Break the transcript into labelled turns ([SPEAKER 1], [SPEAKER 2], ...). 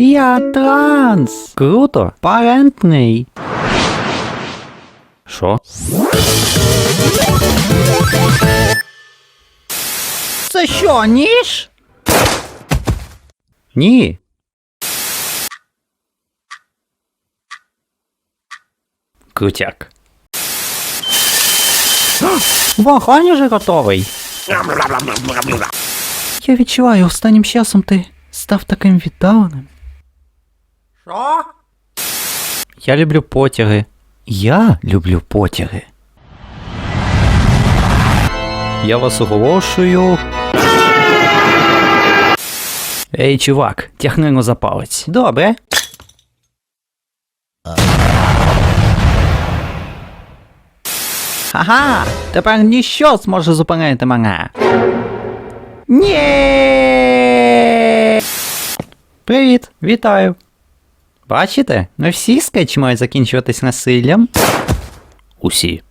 [SPEAKER 1] Я транс. Круто. Парентний. Що? Це що, ніж? Ні. Крутяк. Вогонь уже готовий. Я відчуваю, останнім часом ти став таким віддаленим. Що? Я люблю потяги. Я люблю потяги. Я вас оголошую. Ей, чувак, тягни на за палець. Добре. Ага, тепер ніщо зможе зупинити мене. Ні. Привіт, вітаю. Бачите? Не всі скетчі мають закінчуватись насиллям. Усі.